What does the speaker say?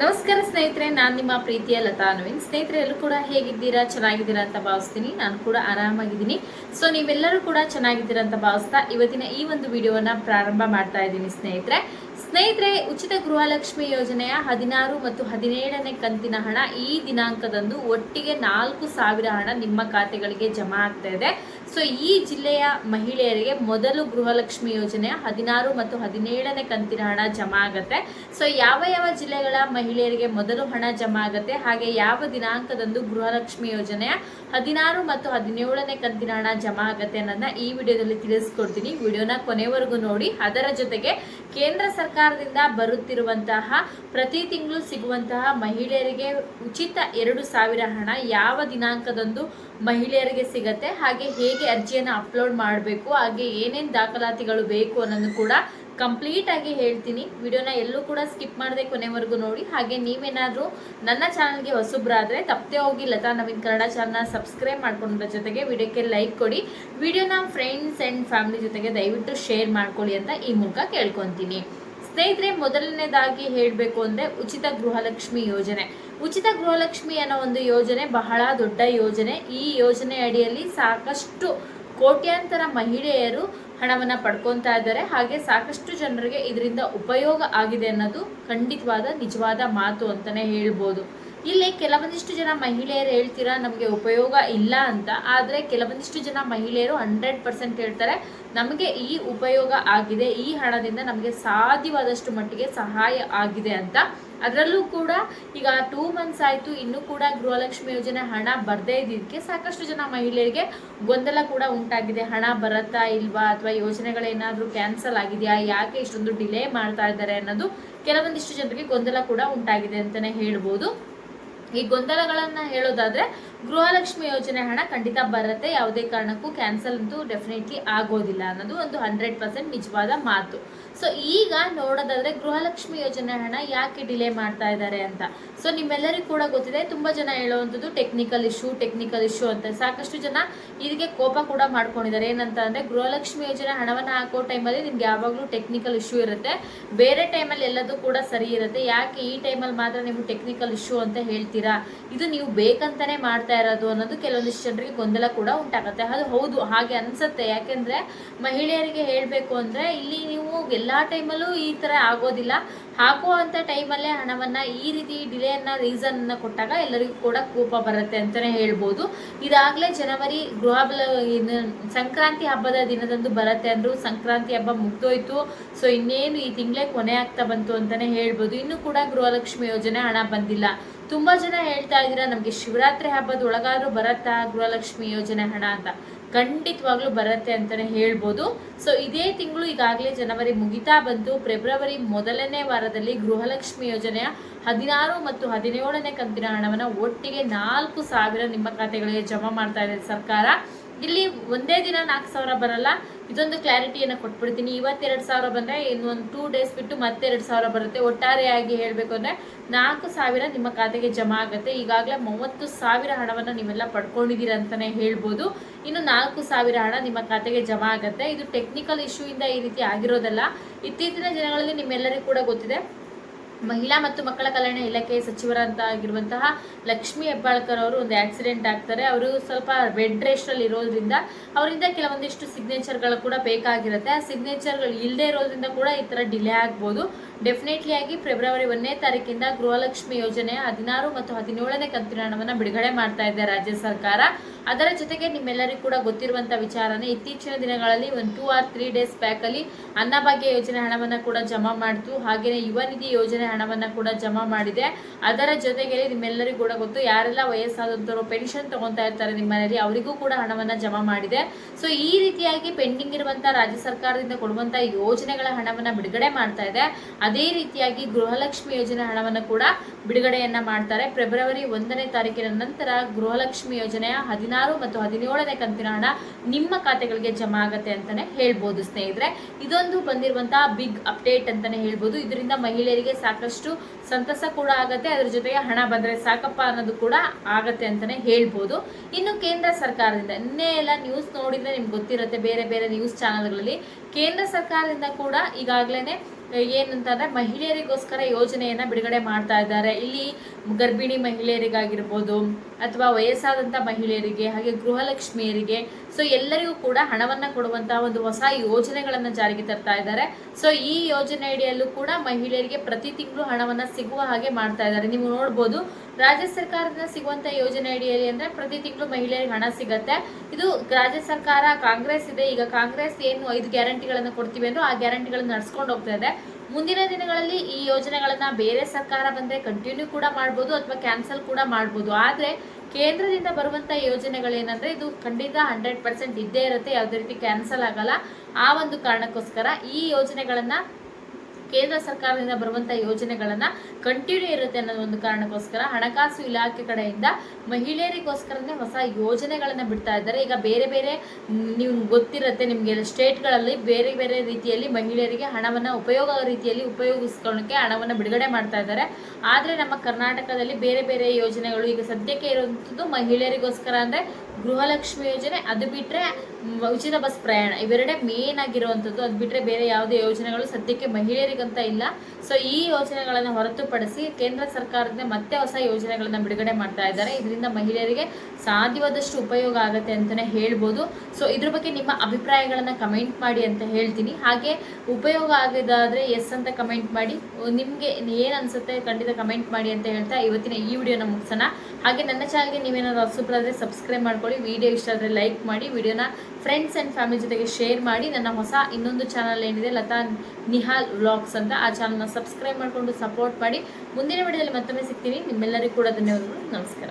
ನಮಸ್ಕಾರ ಸ್ನೇಹಿತರೆ, ನಾನು ನಿಮ್ಮ ಪ್ರೀತಿಯ ಲತಾ ಅನ್ವಿನ್ ಸ್ನೇಹಿತರೆ, ಎಲ್ಲರೂ ಕೂಡ ಹೇಗಿದ್ದೀರಾ? ಚೆನ್ನಾಗಿದ್ದೀರಾ ಅಂತ ಭಾವಿಸ್ತೀನಿ. ನಾನು ಕೂಡ ಆರಾಮಾಗಿದ್ದೀನಿ. ಸೊ ನೀವೆಲ್ಲರೂ ಕೂಡ ಚೆನ್ನಾಗಿದ್ದೀರಾ ಅಂತ ಭಾವಿಸ್ತಾ ಇವತ್ತಿನ ಈ ಒಂದು ವಿಡಿಯೋನ ಪ್ರಾರಂಭ ಮಾಡ್ತಾ ಇದ್ದೀನಿ ಸ್ನೇಹಿತರೆ. ಸ್ನೇಹಿತರೆ, ಉಚಿತ ಗೃಹಲಕ್ಷ್ಮಿ ಯೋಜನೆಯ ಹದಿನಾರು ಮತ್ತು ಹದಿನೇಳನೇ ಕಂತಿನ ಹಣ ಈ ದಿನಾಂಕದಂದು ಒಟ್ಟಿಗೆ ನಾಲ್ಕು ಸಾವಿರ ಹಣ ನಿಮ್ಮ ಖಾತೆಗಳಿಗೆ ಜಮಾ ಆಗ್ತಾ ಇದೆ. ಸೊ ಈ ಜಿಲ್ಲೆಯ ಮಹಿಳೆಯರಿಗೆ ಮೊದಲು ಗೃಹಲಕ್ಷ್ಮಿ ಯೋಜನೆಯ ಹದಿನಾರು ಮತ್ತು ಹದಿನೇಳನೇ ಕಂತಿನ ಹಣ ಜಮಾ ಆಗುತ್ತೆ. ಸೊ ಯಾವ ಯಾವ ಜಿಲ್ಲೆಗಳ ಮಹಿಳೆಯರಿಗೆ ಮೊದಲು ಹಣ ಜಮಾ ಆಗುತ್ತೆ? ಹಾಗೆ ಯಾವ ದಿನಾಂಕದಂದು ಗೃಹಲಕ್ಷ್ಮಿ ಯೋಜನೆಯ ಹದಿನಾರು ಮತ್ತು ಹದಿನೇಳನೇ ಕಂತಿನ ಹಣ ಜಮಾ ಆಗುತ್ತೆ ಅನ್ನೋದನ್ನ ಈ ವಿಡಿಯೋದಲ್ಲಿ ತಿಳಿಸ್ಕೊಡ್ತೀನಿ. ವಿಡಿಯೋನ ಕೊನೆವರೆಗೂ ನೋಡಿ. ಅದರ ಜೊತೆಗೆ ಕೇಂದ್ರ ಸರ್ಕಾರದಿಂದ ಬರುತ್ತಿರುವಂತಹ ಪ್ರತಿ ತಿಂಗಳು ಸಿಗುವಂತಹ ಮಹಿಳೆಯರಿಗೆ ಉಚಿತ ಎರಡು ಸಾವಿರ ಹಣ ಯಾವ ದಿನಾಂಕದಂದು ಮಹಿಳೆಯರಿಗೆ ಸಿಗತ್ತೆ, ಹಾಗೆ ಹೇಗೆ ಅರ್ಜಿಯನ್ನು ಅಪ್ಲೋಡ್ ಮಾಡಬೇಕು, ಹಾಗೆ ಏನೇನು ದಾಖಲಾತಿಗಳು ಬೇಕು ಅನ್ನೋದು ಕೂಡ ಕಂಪ್ಲೀಟ್ ಆಗಿ ಹೇಳ್ತೀನಿ. ವಿಡಿಯೋನ ಎಲ್ಲೂ ಕೂಡ ಸ್ಕಿಪ್ ಮಾಡದೆ ಕೊನೆವರೆಗೂ ನೋಡಿ. ಹಾಗೆ ನೀವೇನಾದರೂ ನನ್ನ ಚಾನಲ್ಗೆ ಹೊಸಬ್ರಾದರೆ, ತಪ್ಪದೆ ಹೋಗಿ ಲತಾ ನವೀನ್ ಕನ್ನಡ ಚಾನಲ್ನ ಸಬ್ಸ್ಕ್ರೈಬ್ ಮಾಡ್ಕೊಂಡ್ರ ಜೊತೆಗೆ ವಿಡಿಯೋಕ್ಕೆ ಲೈಕ್ ಕೊಡಿ. ವಿಡಿಯೋನ ಫ್ರೆಂಡ್ಸ್ ಆ್ಯಂಡ್ ಫ್ಯಾಮಿಲಿ ಜೊತೆಗೆ ದಯವಿಟ್ಟು ಶೇರ್ ಮಾಡ್ಕೊಳ್ಳಿ ಅಂತ ಈ ಮೂಲಕ ಕೇಳ್ಕೊತೀನಿ. ಸ್ನೇಹಿತರೆ, ಮೊದಲನೇದಾಗಿ ಹೇಳಬೇಕು ಅಂದರೆ ಉಚಿತ ಗೃಹಲಕ್ಷ್ಮಿ ಯೋಜನೆ. ಉಚಿತ ಗೃಹಲಕ್ಷ್ಮಿ ಅನ್ನೋ ಒಂದು ಯೋಜನೆ ಬಹಳ ದೊಡ್ಡ ಯೋಜನೆ. ಈ ಯೋಜನೆ ಅಡಿಯಲ್ಲಿ ಸಾಕಷ್ಟು ಕೋಟ್ಯಾಂತರ ಮಹಿಳೆಯರು ಹಣವನ್ನು ಪಡ್ಕೊತಾ ಇದ್ದಾರೆ. ಹಾಗೆ ಸಾಕಷ್ಟು ಜನರಿಗೆ ಇದರಿಂದ ಉಪಯೋಗ ಆಗಿದೆ ಅನ್ನೋದು ಖಂಡಿತವಾದ, ನಿಜವಾದ ಮಾತು ಅಂತಲೇ ಹೇಳ್ಬೋದು. ಇಲ್ಲಿ ಕೆಲವೊಂದಿಷ್ಟು ಜನ ಮಹಿಳೆಯರು ಹೇಳ್ತೀರಾ, ನಮಗೆ ಉಪಯೋಗ ಇಲ್ಲ ಅಂತ. ಆದರೆ ಕೆಲವೊಂದಿಷ್ಟು ಜನ ಮಹಿಳೆಯರು ಹಂಡ್ರೆಡ್ ಪರ್ಸೆಂಟ್ ಹೇಳ್ತಾರೆ, ನಮಗೆ ಈ ಉಪಯೋಗ ಆಗಿದೆ, ಈ ಹಣದಿಂದ ನಮಗೆ ಸಾಧ್ಯವಾದಷ್ಟು ಮಟ್ಟಿಗೆ ಸಹಾಯ ಆಗಿದೆ ಅಂತ. ಅದರಲ್ಲೂ ಕೂಡ ಈಗ ಟೂ ಮಂತ್ಸ್ ಆಯಿತು, ಇನ್ನೂ ಕೂಡ ಗೃಹಲಕ್ಷ್ಮಿ ಯೋಜನೆ ಹಣ ಬರದೇ ಇದ್ದಿದ್ದಕ್ಕೆ ಸಾಕಷ್ಟು ಜನ ಮಹಿಳೆಯರಿಗೆ ಗೊಂದಲ ಕೂಡ ಉಂಟಾಗಿದೆ. ಹಣ ಬರುತ್ತಾ ಇಲ್ವಾ ಅಥವಾ ಯೋಜನೆಗಳೇನಾದರೂ ಕ್ಯಾನ್ಸಲ್ ಆಗಿದೆಯಾ, ಯಾಕೆ ಇಷ್ಟೊಂದು ಡಿಲೇ ಮಾಡ್ತಾ ಇದ್ದಾರೆ ಅನ್ನೋದು ಕೆಲವೊಂದಿಷ್ಟು ಜನರಿಗೆ ಗೊಂದಲ ಕೂಡ ಉಂಟಾಗಿದೆ ಅಂತಲೇ ಹೇಳ್ಬೋದು. ಈ ಗೊಂದಲಗಳನ್ನ ಹೇಳೋದಾದ್ರೆ ಗೃಹಲಕ್ಷ್ಮಿ ಯೋಜನೆ ಹಣ ಖಂಡಿತ ಬರುತ್ತೆ. ಯಾವುದೇ ಕಾರಣಕ್ಕೂ ಕ್ಯಾನ್ಸಲ್ ಅಂತೂ ಡೆಫಿನೆಟ್ಲಿ ಆಗೋದಿಲ್ಲ ಅನ್ನೋದು ಒಂದು ಹಂಡ್ರೆಡ್ ಪರ್ಸೆಂಟ್ ನಿಜವಾದ ಮಾತು. ಸೊ ಈಗ ನೋಡೋದಾದ್ರೆ ಗೃಹಲಕ್ಷ್ಮಿ ಯೋಜನೆ ಹಣ ಯಾಕೆ ಡಿಲೇ ಮಾಡ್ತಾ ಇದ್ದಾರೆ ಅಂತ. ಸೊ ನಿಮ್ಮೆಲ್ಲರಿಗೂ ಕೂಡ ಗೊತ್ತಿದೆ, ತುಂಬಾ ಜನ ಹೇಳುವಂಥದ್ದು ಟೆಕ್ನಿಕಲ್ ಇಶ್ಯೂ ಟೆಕ್ನಿಕಲ್ ಇಶ್ಯೂ ಅಂತ. ಸಾಕಷ್ಟು ಜನ ಇದಕ್ಕೆ ಕೋಪ ಕೂಡ ಮಾಡ್ಕೊಂಡಿದ್ದಾರೆ. ಏನಂತ ಅಂದ್ರೆ ಗೃಹಲಕ್ಷ್ಮಿ ಯೋಜನೆ ಹಣವನ್ನು ಹಾಕೋ ಟೈಮಲ್ಲಿ ನಿಮ್ಗೆ ಯಾವಾಗಲೂ ಟೆಕ್ನಿಕಲ್ ಇಶ್ಯೂ ಇರುತ್ತೆ. ಬೇರೆ ಟೈಮಲ್ಲಿ ಎಲ್ಲದೂ ಕೂಡ ಸರಿ ಇರುತ್ತೆ. ಯಾಕೆ ಈ ಟೈಮಲ್ಲಿ ಮಾತ್ರ ನೀವು ಟೆಕ್ನಿಕಲ್ ಇಶ್ಯೂ ಅಂತ ಹೇಳ್ತೀರಾ? ಇದು ನೀವು ಬೇಕಂತಾನೆ ಮಾಡ್ತಾ ಇರೋದು ಅನ್ನೋದು ಕೆಲವೊಂದಿಷ್ಟು ಜನರಿಗೆ ಗೊಂದಲ ಕೂಡ ಉಂಟಾಗುತ್ತೆ. ಅದು ಹೌದು, ಹಾಗೆ ಅನ್ಸುತ್ತೆ. ಯಾಕೆಂದ್ರೆ ಮಹಿಳೆಯರಿಗೆ ಹೇಳಬೇಕು ಅಂದ್ರೆ ಇಲ್ಲಿ ನೀವು ಎಲ್ಲಾ ಟೈಮಲ್ಲೂ ಈ ತರ ಆಗೋದಿಲ್ಲ. ಹಾಕುವಂತ ಟೈಮಲ್ಲೇ ಹಣವನ್ನ ಈ ರೀತಿ ಡಿಲೇ ಅನ್ನ ರೀಸನ್ ಅನ್ನ ಕೊಟ್ಟಾಗ ಎಲ್ಲರಿಗೂ ಕೂಡ ಕೋಪ ಬರುತ್ತೆ ಅಂತಾನೆ ಹೇಳ್ಬೋದು. ಇದಾಗಲೇ ಜನವರಿ ಗೃಹ ಸಂಕ್ರಾಂತಿ ಹಬ್ಬದ ದಿನದಂದು ಬರುತ್ತೆ ಅಂದ್ರು ಸಂಕ್ರಾಂತಿ ಹಬ್ಬ ಮುಗ್ದೋಯ್ತು. ಸೊ ಇನ್ನೇನು ಈ ತಿಂಗಳೇ ಕೊನೆ ಆಗ್ತಾ ಬಂತು ಅಂತಾನೆ ಹೇಳ್ಬೋದು. ಇನ್ನು ಕೂಡ ಗೃಹಲಕ್ಷ್ಮಿ ಯೋಜನೆ ಹಣ ಬಂದಿಲ್ಲ. ತುಂಬಾ ಜನ ಹೇಳ್ತಾ ಇದ್ದೀರಾ ನಮಗೆ ಶಿವರಾತ್ರಿ ಹಬ್ಬದ ಒಳಗಾದ್ರೂ ಬರತ್ತಾ? ಗೃಹಲಕ್ಷ್ಮಿ ಯೋಜನೆ ಹಣ ಅಂತ. ಖಂಡಿತವಾಗ್ಲೂ ಬರುತ್ತೆ ಅಂತಾನೆ ಹೇಳ್ಬೋದು. ಸೊ ಇದೇ ತಿಂಗಳು ಈಗಾಗಲೇ ಜನವರಿ ಮುಗಿತಾ ಬಂತು ಫೆಬ್ರವರಿ ಮೊದಲನೇ ವಾರದಲ್ಲಿ ಗೃಹಲಕ್ಷ್ಮಿ ಯೋಜನೆಯ ಹದಿನಾರು ಮತ್ತು ಹದಿನೇಳನೇ ಕಂತಿನ ಹಣವನ್ನು ಒಟ್ಟಿಗೆ ನಾಲ್ಕು ಸಾವಿರ ನಿಮ್ಮ ಖಾತೆಗಳಿಗೆ ಜಮಾ ಮಾಡ್ತಾ ಇದೆ ಸರ್ಕಾರ. ಇಲ್ಲಿ ಒಂದೇ ದಿನ ನಾಲ್ಕು ಸಾವಿರ ಬರಲ್ಲ. ಇದೊಂದು ಕ್ಲಾರಿಟಿಯನ್ನು ಕೊಟ್ಬಿಡ್ತೀನಿ. ಇವತ್ತೆರಡು ಸಾವಿರ ಬಂದರೆ ಇನ್ನೊಂದು ಟೂ ಡೇಸ್ ಬಿಟ್ಟು ಮತ್ತೆರಡು ಸಾವಿರ ಬರುತ್ತೆ. ಒಟ್ಟಾರೆಯಾಗಿ ಹೇಳಬೇಕು ಅಂದರೆ ನಾಲ್ಕು ಸಾವಿರ ನಿಮ್ಮ ಖಾತೆಗೆ ಜಮಾ ಆಗುತ್ತೆ. ಈಗಾಗಲೇ ಮೂವತ್ತು ಸಾವಿರ ಹಣವನ್ನು ನೀವೆಲ್ಲ ಪಡ್ಕೊಂಡಿದ್ದೀರ ಅಂತಲೇ ಹೇಳ್ಬೋದು. ಇನ್ನು ನಾಲ್ಕು ಸಾವಿರ ಹಣ ನಿಮ್ಮ ಖಾತೆಗೆ ಜಮಾ ಆಗುತ್ತೆ. ಇದು ಟೆಕ್ನಿಕಲ್ ಇಶ್ಯೂ ಇಂದ ಈ ರೀತಿ ಆಗಿರೋದಲ್ಲ. ಇತ್ತೀಚಿನ ದಿನಗಳಲ್ಲಿ ನಿಮ್ಮೆಲ್ಲರಿಗೂ ಕೂಡ ಗೊತ್ತಿದೆ. ಮಹಿಳಾ ಮತ್ತು ಮಕ್ಕಳ ಕಲ್ಯಾಣ ಇಲಾಖೆ ಸಚಿವರಂತ ಆಗಿರುವಂತಹ ಲಕ್ಷ್ಮಿ ಹೆಬ್ಬಾಳ್ಕರ್ ಅವರು ಒಂದು ಆಕ್ಸಿಡೆಂಟ್ ಆಗ್ತಾರೆ. ಅವರು ಸ್ವಲ್ಪ ಬೆಡ್ ರೆಸ್ಟಲ್ಲಿ ಇರೋದ್ರಿಂದ ಅವರಿಂದ ಕೆಲವೊಂದಿಷ್ಟು ಸಿಗ್ನೇಚರ್ಗಳು ಕೂಡ ಬೇಕಾಗಿರುತ್ತೆ. ಆ ಸಿಗ್ನೇಚರ್ಗಳು ಇಲ್ಲದೆ ಇರೋದ್ರಿಂದ ಕೂಡ ಈ ಥರ ಡಿಲೇ ಆಗ್ಬೋದು. ಡೆಫಿನೆಟ್ಲಿ ಆಗಿ ಫೆಬ್ರವರಿ ಒಂದನೇ ತಾರೀಕಿಂದ ಗೃಹಲಕ್ಷ್ಮಿ ಯೋಜನೆ ಹದಿನಾರು ಮತ್ತು ಹದಿನೇಳನೇ ಕಂತಿನ ಹಣವನ್ನು ಬಿಡುಗಡೆ ಮಾಡ್ತಾ ಇದೆ ರಾಜ್ಯ ಸರ್ಕಾರ. ಅದರ ಜೊತೆಗೆ ನಿಮ್ಮೆಲ್ಲರಿಗೂ ಕೂಡ ಗೊತ್ತಿರುವಂಥ ವಿಚಾರನೇ, ಇತ್ತೀಚಿನ ದಿನಗಳಲ್ಲಿ ಒಂದು ಟೂ ಆರ್ ತ್ರೀ ಡೇಸ್ ಬ್ಯಾಕಲ್ಲಿ ಅನ್ನಭಾಗ್ಯ ಯೋಜನೆ ಹಣವನ್ನು ಕೂಡ ಜಮಾ ಮಾಡ್ತು. ಹಾಗೆಯೇ ಯುವ ನಿಧಿ ಯೋಜನೆ ಹಣವನ್ನು ಕೂಡ ಜಮಾ ಮಾಡಿದೆ. ಅದರ ಜೊತೆಗೆ ನಿಮ್ಮೆಲ್ಲರಿಗೂ ಕೂಡ ಗೊತ್ತು, ಯಾರೆಲ್ಲ ವಯಸ್ಸಾದಂಥವ್ರು ಪೆನ್ಷನ್ ತಗೊತಾ ಇರ್ತಾರೆ ನಿಮ್ಮ ಮನೆಯಲ್ಲಿ ಅವರಿಗೂ ಕೂಡ ಹಣವನ್ನು ಜಮಾ ಮಾಡಿದೆ. ಸೊ ಈ ರೀತಿಯಾಗಿ ಪೆಂಡಿಂಗ್ ಇರುವಂತಹ ರಾಜ್ಯ ಸರ್ಕಾರದಿಂದ ಕೊಡುವಂತಹ ಯೋಜನೆಗಳ ಹಣವನ್ನು ಬಿಡುಗಡೆ ಮಾಡ್ತಾ ಇದೆ. ಅದೇ ರೀತಿಯಾಗಿ ಗೃಹಲಕ್ಷ್ಮಿ ಯೋಜನೆ ಹಣವನ್ನು ಕೂಡ ಬಿಡುಗಡೆಯನ್ನ ಮಾಡ್ತಾರೆ. ಫೆಬ್ರವರಿ ಒಂದನೇ ತಾರೀಕಿನ ನಂತರ ಗೃಹಲಕ್ಷ್ಮಿ ಯೋಜನೆಯ ಹದಿನಾರು ಮತ್ತು ಹದಿನೇಳನೇ ಕಂತಿನ ಹಣ ನಿಮ್ಮ ಖಾತೆಗಳಿಗೆ ಜಮಾ ಆಗತ್ತೆ ಅಂತಾನೆ ಹೇಳ್ಬೋದು ಸ್ನೇಹಿತರೆ. ಇದೊಂದು ಬಂದಿರುವಂತಹ ಬಿಗ್ ಅಪ್ಡೇಟ್ ಅಂತಾನೆ ಹೇಳ್ಬೋದು. ಇದರಿಂದ ಮಹಿಳೆಯರಿಗೆ ಸಾಕಷ್ಟು ಸಂತಸ ಕೂಡ ಆಗತ್ತೆ. ಅದ್ರ ಜೊತೆಗೆ ಹಣ ಬಂದ್ರೆ ಸಾಕಪ್ಪ ಅನ್ನೋದು ಕೂಡ ಆಗತ್ತೆ ಅಂತಾನೆ ಹೇಳ್ಬೋದು. ಇನ್ನು ಕೇಂದ್ರ ಸರ್ಕಾರದಿಂದ, ನಿನ್ನೆ ಎಲ್ಲ ನ್ಯೂಸ್ ನೋಡಿದ್ರೆ ನಿಮ್ಗೆ ಗೊತ್ತಿರುತ್ತೆ, ಬೇರೆ ಬೇರೆ ನ್ಯೂಸ್ ಚಾನಲ್ಗಳಲ್ಲಿ ಕೇಂದ್ರ ಸರ್ಕಾರದಿಂದ ಕೂಡ ಈಗಾಗಲೇ ಏನಂತಂದ್ರೆ ಮಹಿಳೆಯರಿಗೋಸ್ಕರ ಯೋಜನೆಯನ್ನ ಬಿಡುಗಡೆ ಮಾಡ್ತಾ ಇದ್ದಾರೆ. ಇಲ್ಲಿ ಗರ್ಭಿಣಿ ಮಹಿಳೆಯರಿಗಾಗಿರ್ಬೋದು ಅಥವಾ ವಯಸ್ಸಾದಂಥ ಮಹಿಳೆಯರಿಗೆ ಹಾಗೆ ಗೃಹಲಕ್ಷ್ಮಿಯರಿಗೆ ಸೊ ಎಲ್ಲರಿಗೂ ಕೂಡ ಹಣವನ್ನು ಕೊಡುವಂತಹ ಒಂದು ಹೊಸ ಯೋಜನೆಗಳನ್ನು ಜಾರಿಗೆ ತರ್ತಾ ಇದ್ದಾರೆ. ಸೊ ಈ ಯೋಜನೆ ಅಡಿಯಲ್ಲೂ ಕೂಡ ಮಹಿಳೆಯರಿಗೆ ಪ್ರತಿ ತಿಂಗಳು ಹಣವನ್ನ ಸಿಗುವ ಹಾಗೆ ಮಾಡ್ತಾ ಇದ್ದಾರೆ. ನೀವು ನೋಡ್ಬೋದು, ರಾಜ್ಯ ಸರ್ಕಾರದಿಂದ ಸಿಗುವಂತ ಯೋಜನೆ ಅಡಿಯಲ್ಲಿ ಅಂದ್ರೆ ಪ್ರತಿ ತಿಂಗಳು ಮಹಿಳೆಯರಿಗೆ ಹಣ ಸಿಗತ್ತೆ. ಇದು ರಾಜ್ಯ ಸರ್ಕಾರ, ಕಾಂಗ್ರೆಸ್ ಇದೆ. ಈಗ ಕಾಂಗ್ರೆಸ್ ಏನು ಐದು ಗ್ಯಾರಂಟಿಗಳನ್ನು ಕೊಡ್ತೀವಿ ಅಂದ್ರೆ ಆ ಗ್ಯಾರಂಟಿಗಳನ್ನು ನಡ್ಸ್ಕೊಂಡು ಹೋಗ್ತಾ ಇದೆ. ಮುಂದಿನ ದಿನಗಳಲ್ಲಿ ಈ ಯೋಜನೆಗಳನ್ನ ಬೇರೆ ಸರ್ಕಾರ ಬಂದ್ರೆ ಕಂಟಿನ್ಯೂ ಕೂಡ ಮಾಡ್ಬೋದು ಅಥವಾ ಕ್ಯಾನ್ಸಲ್ ಕೂಡ ಮಾಡ್ಬೋದು. ಆದ್ರೆ ಕೇಂದ್ರದಿಂದ ಬರುವಂತ ಯೋಜನೆಗಳೇನಂದ್ರೆ ಇದು ಖಂಡಿತ ಹಂಡ್ರೆಡ್ ಪರ್ಸೆಂಟ್ ಇದ್ದೇ ಇರುತ್ತೆ, ಯಾವುದೇ ರೀತಿ ಕ್ಯಾನ್ಸಲ್ ಆಗಲ್ಲ. ಆ ಒಂದು ಕಾರಣಕ್ಕೋಸ್ಕರ ಈ ಯೋಜನೆಗಳನ್ನ ಕೇಂದ್ರ ಸರ್ಕಾರದಿಂದ ಬರುವಂತ ಯೋಜನೆಗಳನ್ನ ಕಂಟಿನ್ಯೂ ಇರುತ್ತೆ ಅನ್ನೋ ಒಂದು ಕಾರಣಕ್ಕೋಸ್ಕರ ಹಣಕಾಸು ಇಲಾಖೆ ಕಡೆಯಿಂದ ಮಹಿಳೆಯರಿಗೋಸ್ಕರನೇ ಹೊಸ ಯೋಜನೆಗಳನ್ನ ಬಿಡ್ತಾ ಇದ್ದಾರೆ. ಈಗ ಬೇರೆ ಬೇರೆ ನಿಮ್ಗೆ ನೀವು ಗೊತ್ತಿರುತ್ತೆ ನಿಮಗೆ ಸ್ಟೇಟ್ಗಳಲ್ಲಿ ಬೇರೆ ಬೇರೆ ರೀತಿಯಲ್ಲಿ ಮಹಿಳೆಯರಿಗೆ ಹಣವನ್ನ ಉಪಯೋಗ ರೀತಿಯಲ್ಲಿ ಉಪಯೋಗಿಸ್ಕೊಳ್ಳೋಕೆ ಹಣವನ್ನ ಬಿಡುಗಡೆ ಮಾಡ್ತಾ ಇದ್ದಾರೆ. ಆದ್ರೆ ನಮ್ಮ ಕರ್ನಾಟಕದಲ್ಲಿ ಬೇರೆ ಬೇರೆ ಯೋಜನೆಗಳು ಈಗ ಸದ್ಯಕ್ಕೆ ಇರುವಂಥದ್ದು ಮಹಿಳೆಯರಿಗೋಸ್ಕರ ಅಂದ್ರೆ ಗೃಹಲಕ್ಷ್ಮಿ ಯೋಜನೆ. ಅದು ಬಿಟ್ರೆ ಮ್, ಉಚಿತ ಬಸ್ ಪ್ರಯಾಣ. ಇವೆರಡೇ ಮೇನ್ ಆಗಿರುವಂಥದ್ದು. ಅದು ಬಿಟ್ಟರೆ ಬೇರೆ ಯಾವುದೇ ಯೋಜನೆಗಳು ಸದ್ಯಕ್ಕೆ ಮಹಿಳೆಯರಿಗಂತ ಇಲ್ಲ. ಸೊ ಈ ಯೋಜನೆಗಳನ್ನು ಹೊರತುಪಡಿಸಿ ಕೇಂದ್ರ ಸರ್ಕಾರದಿಂದ ಮತ್ತೆ ಹೊಸ ಯೋಜನೆಗಳನ್ನು ಬಿಡುಗಡೆ ಮಾಡ್ತಾ ಇದ್ದಾರೆ. ಇದರಿಂದ ಮಹಿಳೆಯರಿಗೆ ಸಾಧ್ಯವಾದಷ್ಟು ಉಪಯೋಗ ಆಗುತ್ತೆ ಅಂತಲೇ ಹೇಳ್ಬೋದು. ಸೊ ಇದ್ರ ಬಗ್ಗೆ ನಿಮ್ಮ ಅಭಿಪ್ರಾಯಗಳನ್ನು ಕಮೆಂಟ್ ಮಾಡಿ ಅಂತ ಹೇಳ್ತೀನಿ. ಹಾಗೆ ಉಪಯೋಗ ಆಗಿದ್ದಾದರೆ ಎಸ್ ಅಂತ ಕಮೆಂಟ್ ಮಾಡಿ. ನಿಮಗೆ ಏನು ಅನಿಸುತ್ತೆ ಖಂಡಿತ ಕಮೆಂಟ್ ಮಾಡಿ ಅಂತ ಹೇಳ್ತಾ ಇವತ್ತಿನ ಈ ವಿಡಿಯೋನ ಮುಗಿಸೋಣ. ಹಾಗೆ ನನ್ನ ಚಾನಲ್ಗೆ ನೀವೇನಾದ್ರು ಹೊಸಬ್ರಾದ್ರೆ ಸಬ್ಸ್ಕ್ರೈಬ್ ಮಾಡ್ಕೊಳ್ಳಿ. ವಿಡಿಯೋ ಇಷ್ಟ ಆದರೆ ಲೈಕ್ ಮಾಡಿ. ವಿಡಿಯೋನ ಫ್ರೆಂಡ್ಸ್ ಆ್ಯಂಡ್ ಫ್ಯಾಮಿಲಿ ಜೊತೆಗೆ ಶೇರ್ ಮಾಡಿ ನನ್ನ ಹೊಸ ಇನ್ನೊಂದು ಚಾನಲ್ ಏನಿದೆ, ಲತಾ ನಿಹಾಲ್ ವ್ಲಾಗ್ಸ್ ಅಂತ, ಆ ಚಾನಲ್ನ ಸಬ್ಸ್ಕ್ರೈಬ್ ಮಾಡಿಕೊಂಡು ಸಪೋರ್ಟ್ ಮಾಡಿ. ಮುಂದಿನ ವಿಡಿಯೋದಲ್ಲಿ ಮತ್ತೊಮ್ಮೆ ಸಿಗ್ತೀನಿ. ನಿಮ್ಮೆಲ್ಲರಿಗೂ ಕೂಡ ಧನ್ಯವಾದಗಳು. ನಮಸ್ಕಾರ.